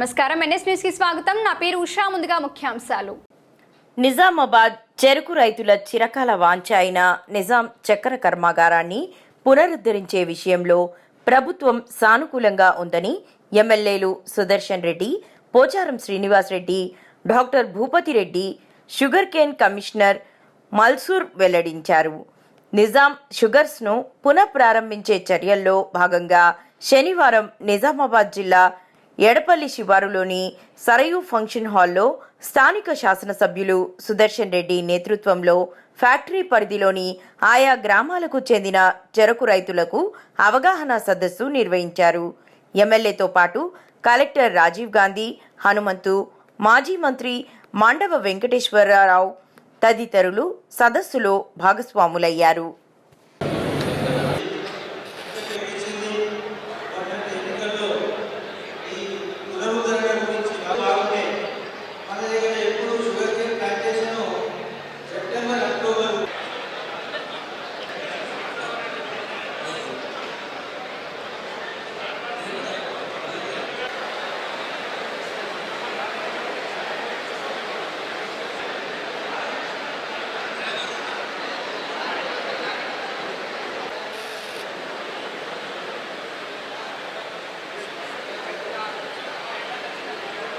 నమస్కారం. ఎన్ఎస్ న్యూస్కి స్వాగతం. నా పేరు ఉషా. ముందుగా ముఖ్యాంశాలు. నిజామాబాద్ చెరుకు రైతుల చిరకాల వాంఛ అయిన నిజాం చక్కెర కర్మాగారాన్ని పునరుద్ధరించే విషయంలో ప్రభుత్వం సానుకూలంగా ఉందని ఎమ్మెల్యేలు Sudarshan Reddy Pocharam Srinivas Reddy doctor Bhupathi Reddy sugar cane commissioner Malsur వెల్లడించారు. నిజాం షుగర్స్ను పునఃప్రారంభించే చర్యల్లో భాగంగా శనివారం నిజామాబాద్ జిల్లా ఎడపల్లి శివారులోని సరయు ఫంక్షన్ హాల్లో స్థానిక శాసనసభ్యులు సుదర్శన్ రెడ్డి నేతృత్వంలో ఫ్యాక్టరీ పరిధిలోని ఆయా గ్రామాలకు చెందిన చెరకు రైతులకు అవగాహన సదస్సు నిర్వహించారు. ఎమ్మెల్యేతో పాటు కలెక్టర్ రాజీవ్ గాంధీ హనుమంతు మాజీ మంత్రి మాండవ వెంకటేశ్వరరావు తదితరులు సదస్సులో భాగస్వాములయ్యారు.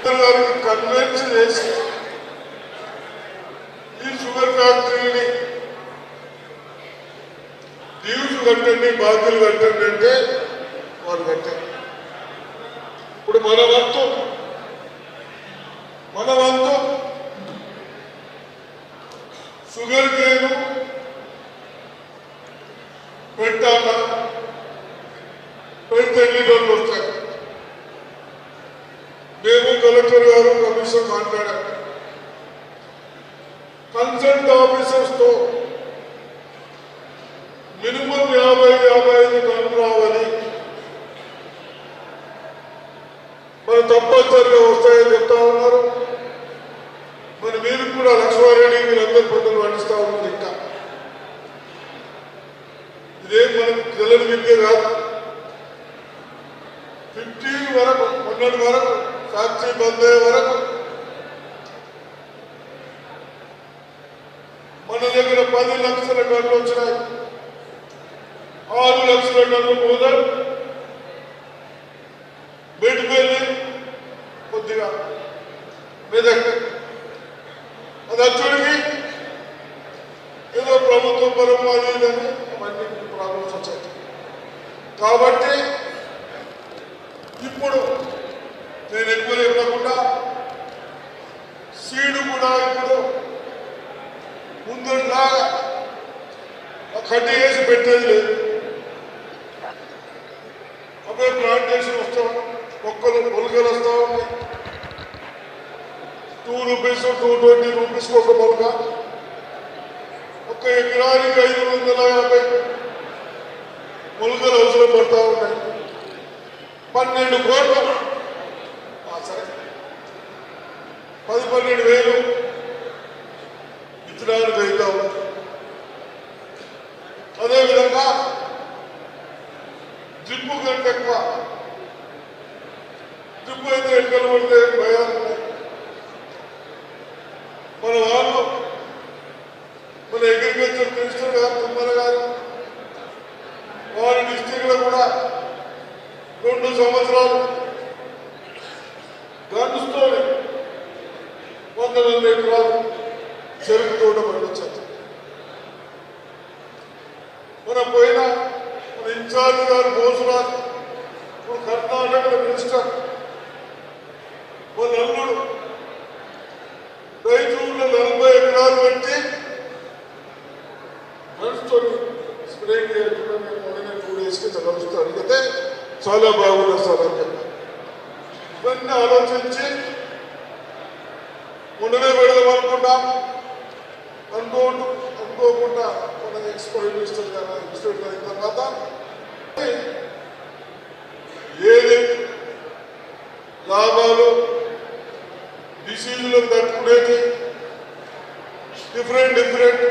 గారికి కన్విన్స్ చేసి ఈ షుగర్ ఫ్యాక్టరీని డ్యూస్ కట్టండి బాధ్యులు కట్టండి అంటే వాళ్ళు కట్టారు. ఇప్పుడు మన వంతు మన వంతు షుగర్ కేను పెట్టాలా? పెడితే ఎన్ని రోజులు వస్తాయి? మేము కలెక్టర్ గారు కమిషన్ మాట్లాడారు? కన్సల్ట్ ఆఫీసర్స్తో మినిమం యాభై యాభై ఐదు టన్నులు రావాలి. మరి తప్పనిసరిగా వస్తాయని చెప్తా ఉన్నారు. మరి మీరు కూడా లక్ష్మారెడ్డి మీరందరూ పనులు పండిస్తా ఉన్నారు ఇంకా. ఇదేం మనకు తెల్లని విద్య కాదు. ఫిఫ్టీన్ వరకు పన్నెండు వరకు ఫ్యాక్టరీ పొందే వరకు మన దగ్గర పది లక్షల గంటలు వచ్చినాయి. ఆరు లక్షల టన్నులు మూదర్ బెడ్పల్లి కొద్దిగా మెదక్. అది అచ్చుడికి ఏదో ప్రభుత్వం పరం అది ఇదని అవన్నీ ప్రాబ్లమ్స్ వచ్చాయి కాబట్టి ఇప్పుడు నేను ఎక్కువ ఇవ్వకుండా సీడు కూడా ఇప్పుడు ముందులాగా కడ్డీ వేసి పెట్టేది లేదు. అప్పుడే ప్లాంటేషన్ వస్తా మొక్కలు మొలకలు వస్తా. ఉన్నాయి two rupees two twenty rupees ఒక మొలక ఒక ఎకరానికి ఐదు వందల యాభై మొలకలు అవసరం పడతా ఉన్నాయి. పన్నెండు కోట్లు సరే పది పన్నెండు వేలు విత్తనాలు అవుతా అదేవిధంగా డ్రిప్పు కంటే ఎక్కువ. డ్రిప్పు అయితే ఎక్కడ పడితే భయాలు మన వాళ్ళు మన అగ్రికల్చర్ మినిస్టర్ గారు తుమ్మల గారు వారి డిస్టిక్లో కూడా రెండు సంవత్సరాలు గన్నుతో వందల మంది చెరుకు తోట పండించారు మన పోయిన మన ఇన్ఛార్జ్ గారు బోసురాజు ఇప్పుడు కర్ణాటక మినిస్టర్ మన అల్లుడు రైతుల్లో నలభై ఎకరాలు పెట్టి గన్స్తో స్ప్రే చేయకుండా మేము మొన్న టూ డేస్కి చదవస్తూ అడిగితే చాలా బాగుంది సార్. అని చెప్పారు ఇవన్నీ ఆలోచించి మొన్ననే పెడదాం అనుకుంటాం అనుకోకుండా అనుకోకుండా మన ఎక్స్పర్ట్ మినిస్టర్ గారు ఎక్స్పర్ట్ అయిన తర్వాత ఏది లాభాలు డిసీజులను తట్టుకునేది డిఫరెంట్ డిఫరెంట్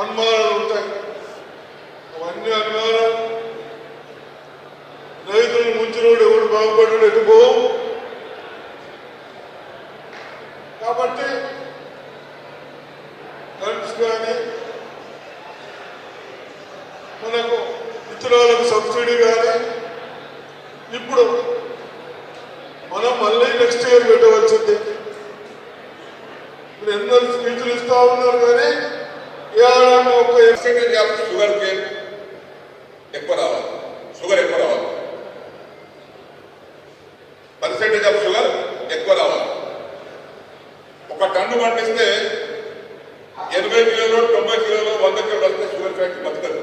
అనుమానాలు ఉంటాయి. అవన్నీ అనుమానాలు బాగుపడ్డాడు కాబట్టి ఫండ్స్ కానీ మనకు ఇతరులకు సబ్సిడీ కానీ ఇప్పుడు మనం మళ్ళీ నెక్స్ట్ ఇయర్ పెట్టవచ్చింది మీరు ఎందరో స్పీచ్లు ఇస్తా ఉన్నారు కానీ ఏ ఒక్క ಎನಭೈ ಕಿಲೋಲು ತೊಂಬತ್ತು ಕಿಲೋಲು ಒಂದಕ್ಕೆ ಬರುತ್ತೆ ಶುಗರ್ ಫ್ಯಾಕ್ಟ್ರಿ ಬರ್ತದೆ